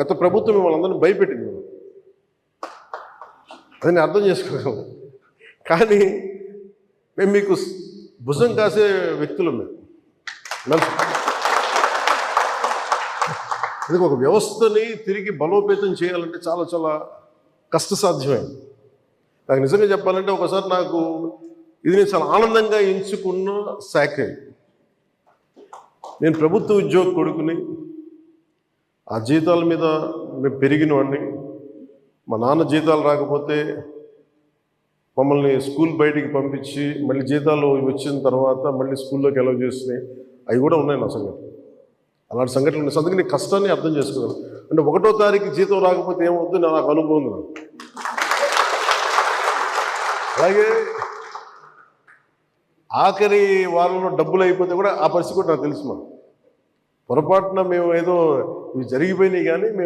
గత ప్రభుత్వం మిమ్మల్ని అందరినీ భయపెట్టింది. అది నేను అర్థం చేసుకోగలను కానీ మేము మీకు భుజం కాసే వ్యక్తులు మేము. ఇది ఒక వ్యవస్థని తిరిగి బలోపేతం చేయాలంటే చాలా చాలా కష్టసాధ్యమైంది నాకు నిజంగా చెప్పాలంటే ఒకసారి నాకు ఇది నేను చాలా ఆనందంగా ఎంచుకున్న శాఖ. నేను ప్రభుత్వ ఉద్యోగ కొడుకుని ఆ జీతాల మీద మేము పెరిగినవాడిని. మా నాన్న జీతాలు రాకపోతే మమ్మల్ని స్కూల్ బయటికి పంపించి మళ్ళీ జీతాలు వచ్చిన తర్వాత మళ్ళీ స్కూల్లోకి ఎలవ్ చేసినాయి. అవి కూడా ఉన్నాయి నా సంఘటన అలాంటి సంఘటనలు ఉన్నాయి. అందుకని నీ కష్టాన్ని అర్థం చేసుకున్నాను. అంటే ఒకటో తారీఖు జీతం రాకపోతే ఏమవుద్దు నాకు అనుభవం ఉంది అలాగే ఆఖరి వారంలో డబ్బులు అయిపోతే కూడా ఆ పరిస్థితి కూడా నాకు తెలుసు మనం పొరపాటున మేము ఏదో ఇవి జరిగిపోయినాయి కానీ మేము